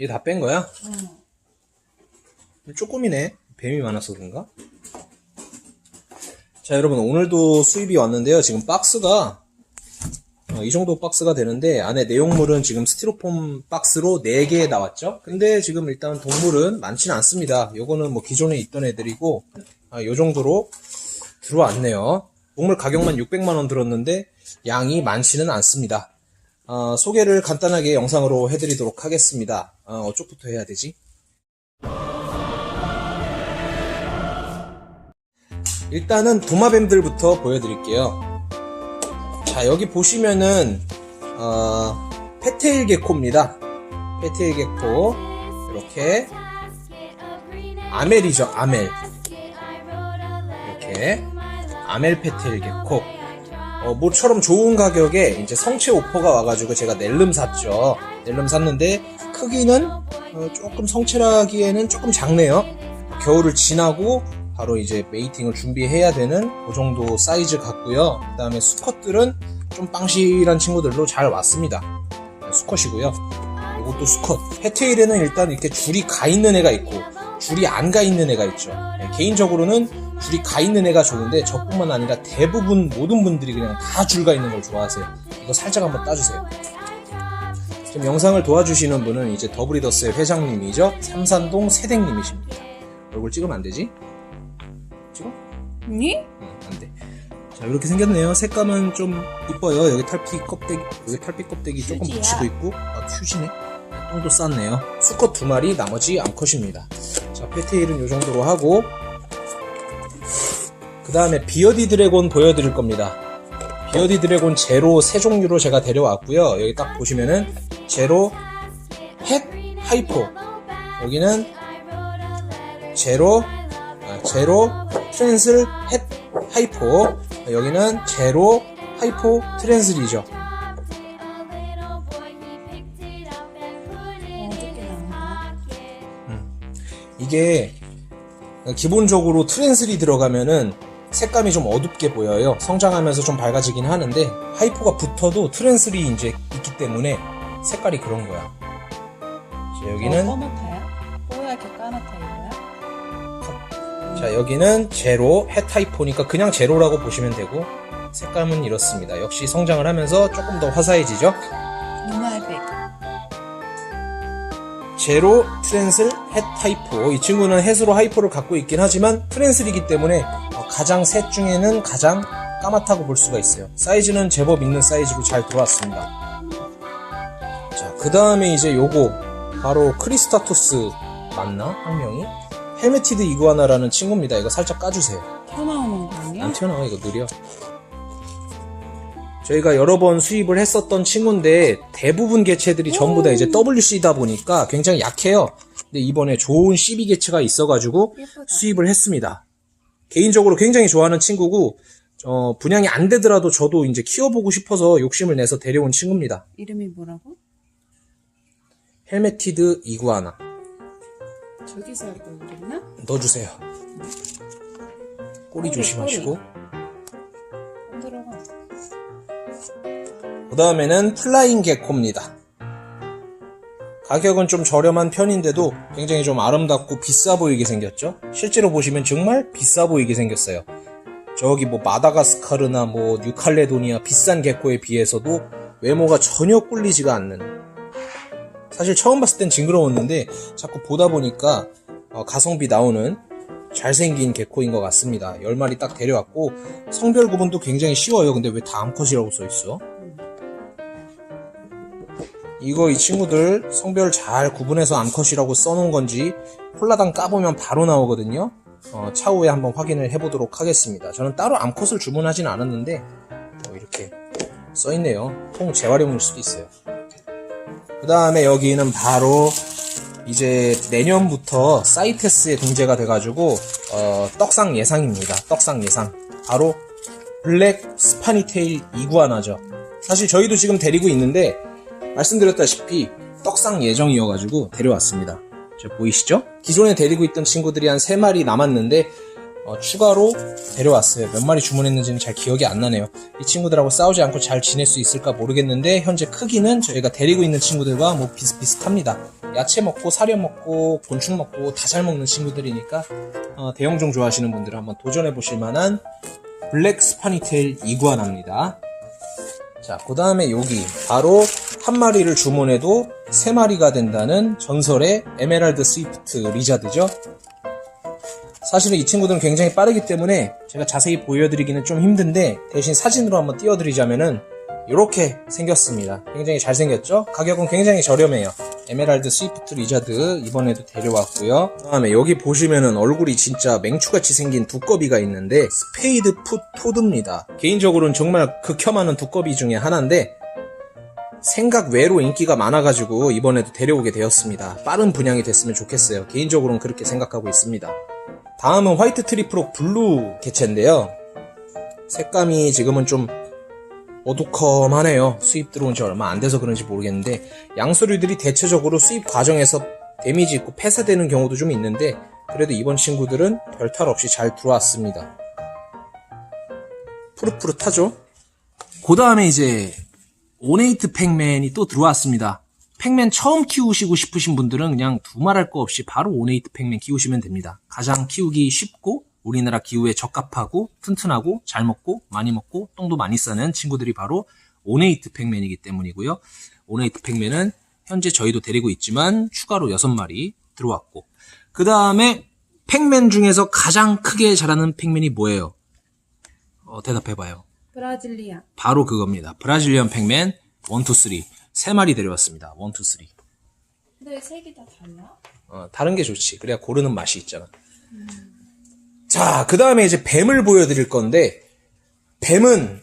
얘다뺀 거야? 응. 쪼꼬미네. 뱀이 많아서 그런가? 자, 여러분, 오늘도 수입이 왔는데요. 지금 박스가, 어, 이 정도 박스가 되는데, 안에 내용물은 지금 스티로폼 박스로 4개 나왔죠? 근데 지금 일단 동물은 많지는 않습니다. 요거는 뭐 기존에 있던 애들이고, 아, 요 정도로 들어왔네요. 동물 가격만 600만원 들었는데, 양이 많지는 않습니다. 어, 소개를 간단하게 영상으로 해드리도록 하겠습니다. 어, 어쪽부터 해야 되지? 일단은 도마뱀들부터 보여드릴게요. 자, 여기 보시면은, 어, 페테일 개코입니다. 페테일 개코. 이렇게. 아멜이죠, 아멜. 이렇게. 아멜 페테일 개코. 어, 모처럼 좋은 가격에 이제 성체 오퍼가 와가지고 제가 넬름 샀죠. 넬름 샀는데, 크기는 어, 조금 성체라기에는 조금 작네요. 겨울을 지나고 바로 이제 메이팅을 준비해야 되는 그 정도 사이즈 같고요. 그 다음에 수컷들은 좀 빵실한 친구들로 잘 왔습니다. 네, 수컷이고요. 이것도 수컷. 해테일에는 일단 이렇게 줄이 가 있는 애가 있고 줄이 안 가 있는 애가 있죠. 네, 개인적으로는 줄이 가 있는 애가 좋은데 저뿐만 아니라 대부분 모든 분들이 그냥 다 줄 가 있는 걸 좋아하세요. 이거 살짝 한번 따주세요. 지금 영상을 도와주시는 분은 이제 더브리더스의 회장님이죠. 삼산동 세댕님이십니다. 얼굴 찍으면 안 되지? 찍어? 니? 응, 안 돼. 자, 이렇게 생겼네요. 색감은 좀 이뻐요. 여기 탈피 껍데기, 여기 탈피 껍데기 조금 휴지야. 붙이고 있고, 아, 휴지네. 똥도 쌌네요. 수컷 두 마리, 나머지 암컷입니다. 자, 페테일은 요 정도로 하고, 그 다음에 비어디 드래곤 보여드릴 겁니다. 비어디 드래곤 제로 세 종류로 제가 데려왔고요. 여기 딱 보시면은 제로 햇 하이포 여기는 제로 아, 제로 트랜슬 햇 하이포 여기는 제로 하이포 트랜슬이죠. 나온다. 이게 기본적으로 트랜슬이 들어가면은 색감이 좀 어둡게 보여요. 성장하면서 좀 밝아지긴 하는데 하이포가 붙어도 트랜슬이 이제 있기 때문에 색깔이 그런 거야. 자, 여기는 어, 까맣다야? 뽀얗게 까맣다 이거야? 자 여기는 제로 해타이포니까 그냥 제로라고 보시면 되고 색감은 이렇습니다. 역시 성장을 하면서 조금 더 화사해지죠. 제로 트랜슬 햇 하이포 이 친구는 햇으로 하이포를 갖고 있긴 하지만 트랜슬이기 때문에 어, 가장 셋 중에는 가장 까맣다고 볼 수가 있어요. 사이즈는 제법 있는 사이즈로 잘 들어왔습니다. 자그 다음에 이제 요거 바로 크리스타토스 맞나? 학명이? 헬메티드 이구아나라는 친구입니다. 이거 살짝 까주세요. 튀어나오는 거 아니야? 안 튀어나와 이거 느려. 저희가 여러 번 수입을 했었던 친구인데 대부분 개체들이 전부 다 이제 WC다 보니까 굉장히 약해요. 근데 이번에 좋은 CB 개체가 있어가지고 예쁘다. 수입을 했습니다 개인적으로 굉장히 좋아하는 친구고 어, 분양이 안 되더라도 저도 이제 키워보고 싶어서 욕심을 내서 데려온 친구입니다 이름이 뭐라고? 헬메티드 이구아나 저기서 할 걸 그랬나? 넣어주세요 꼬리 꼬리, 조심하시고 안 들어가. 그 다음에는 플라잉 개코입니다. 가격은 좀 저렴한 편인데도 굉장히 좀 아름답고 비싸 보이게 생겼죠? 실제로 보시면 정말 비싸 보이게 생겼어요. 저기 뭐 마다가스카르나 뭐 뉴칼레도니아 비싼 개코에 비해서도 외모가 전혀 꿀리지가 않는 사실 처음 봤을 땐 징그러웠는데 자꾸 보다 보니까 어, 가성비 나오는 잘생긴 개코인 것 같습니다. 10마리 딱 데려왔고 성별 구분도 굉장히 쉬워요. 근데 왜 다 암컷이라고 써있어? 이거 이 친구들 성별 잘 구분해서 암컷이라고 써놓은 건지 콜라당 까보면 바로 나오거든요. 어, 차후에 한번 확인을 해보도록 하겠습니다. 저는 따로 암컷을 주문하진 않았는데 어, 이렇게 써있네요. 통 재활용일 수도 있어요. 그 다음에 여기는 바로 이제 내년부터 사이테스에 등재가 돼가지고 어, 떡상 예상입니다. 떡상 예상. 바로 블랙 스파니테일 이구아나죠. 사실 저희도 지금 데리고 있는데 말씀드렸다시피 떡상 예정이어가지고 데려왔습니다. 저 보이시죠? 기존에 데리고 있던 친구들이 한 3마리 남았는데 어, 추가로 데려왔어요. 몇 마리 주문했는지는 잘 기억이 안 나네요. 이 친구들하고 싸우지 않고 잘 지낼 수 있을까 모르겠는데 현재 크기는 저희가 데리고 있는 친구들과 뭐 비슷비슷합니다. 야채 먹고 사료 먹고 곤충 먹고 다 잘 먹는 친구들이니까 어, 대형종 좋아하시는 분들은 한번 도전해 보실 만한 블랙 스파니테일 이구아나입니다. 자, 그 다음에 여기 바로 한 마리를 주문해도 세 마리가 된다는 전설의 에메랄드 스위프트 리자드죠. 사실은 이 친구들은 굉장히 빠르기 때문에 제가 자세히 보여드리기는 좀 힘든데 대신 사진으로 한번 띄워드리자면은 이렇게 생겼습니다. 굉장히 잘생겼죠? 가격은 굉장히 저렴해요. 에메랄드 스위프트 리자드 이번에도 데려왔고요. 그 다음에 여기 보시면은 얼굴이 진짜 맹추같이 생긴 두꺼비가 있는데 스페이드 풋 토드입니다. 개인적으로는 정말 극혐하는 두꺼비 중에 하나인데 생각 외로 인기가 많아가지고 이번에도 데려오게 되었습니다. 빠른 분양이 됐으면 좋겠어요. 개인적으로는 그렇게 생각하고 있습니다. 다음은 화이트 트리프록 블루 개체인데요. 색감이 지금은 좀 어두컴하네요. 수입 들어온 지 얼마 안 돼서 그런지 모르겠는데 양서류들이 대체적으로 수입 과정에서 데미지 있고 폐사되는 경우도 좀 있는데 그래도 이번 친구들은 별탈 없이 잘 들어왔습니다. 푸릇푸릇하죠? 그 다음에 이제 오네이트 팩맨이 또 들어왔습니다. 팩맨 처음 키우시고 싶으신 분들은 그냥 두말할 거 없이 바로 오네이트 팩맨 키우시면 됩니다. 가장 키우기 쉽고 우리나라 기후에 적합하고 튼튼하고 잘 먹고 많이 먹고 똥도 많이 싸는 친구들이 바로 오네이트 팩맨이기 때문이고요. 오네이트 팩맨은 현재 저희도 데리고 있지만 추가로 6마리 들어왔고 그 다음에 팩맨 중에서 가장 크게 자라는 팩맨이 뭐예요? 어, 대답해봐요. 브라질리아. 바로 그겁니다. 브라질리언 팩맨 1, 2, 3. 세 마리 데려왔습니다. 1, 2, 3. 근데 색이 다 달라? 어, 다른 게 좋지. 그래야 고르는 맛이 있잖아. 자, 그 다음에 이제 뱀을 보여드릴 건데, 뱀은